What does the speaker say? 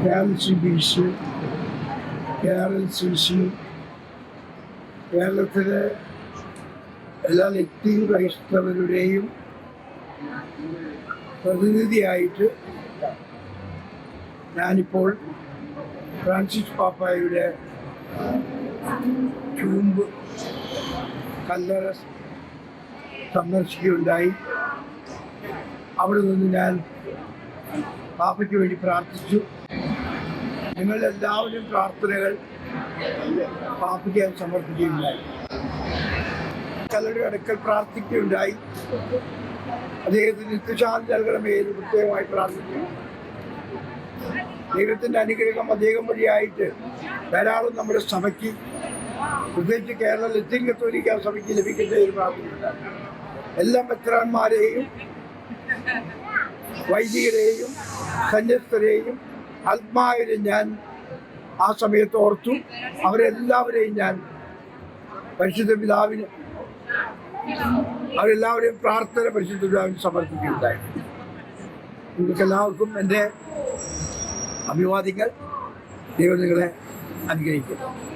Kerala beach B C Kerala C C കേരളത്തിലെ എല്ലാ ലത്തീൻ ക്രൈസ്തവരുടെയും പ്രതിനിധിയായിട്ട് ഞാനിപ്പോൾ ഫ്രാൻസിസ് പാപ്പായുടെ ചൂമ്പ് കല്ലറ സന്ദർശിക്കുകയുണ്ടായി. അവിടെ നിന്ന് ഞാൻ പാപ്പയ്ക്ക് വേണ്ടി പ്രാർത്ഥിച്ചു. നിങ്ങളെല്ലാവരും പ്രാർത്ഥനകൾ പ്രാർത്ഥിക്കാൻ സമർപ്പിക്കുകയുണ്ടായി. ചിലരുടെ അടുക്കൽ പ്രാർത്ഥിക്കുകയുണ്ടായി. അദ്ദേഹത്തിന് നിത്യശാന്തി നൽകണമേ എന്ന് പ്രത്യേകമായി പ്രാർത്ഥിച്ചു. ദൈവത്തിന്റെ അനുഗ്രഹം അദ്ദേഹം വഴിയായിട്ട് ധാരാളം നമ്മുടെ സഭയ്ക്ക് പ്രത്യേകിച്ച് കേരള ലത്തീൻ കത്തോലിക്ക സഭയ്ക്ക് ലഭിക്കുന്ന ഒരു പ്രാർത്ഥനയുണ്ടായി. എല്ലാ മെത്രാന്മാരെയും വൈദികരെയും സന്യസ്തരെയും ആത്മാവിനെ ഞാൻ ആ സമയത്ത് ഓർത്തു. അവരെല്ലാവരെയും ഞാൻ പരിശുദ്ധ പിതാവിന് അവരെല്ലാവരെയും പ്രാർത്ഥന പരിശുദ്ധ പിതാവിന് സമർപ്പിക്കുകയുണ്ടായി. നിങ്ങൾക്ക് എല്ലാവർക്കും എന്റെ അഭിവാദ്യങ്ങൾ ദൈവം നിങ്ങളെ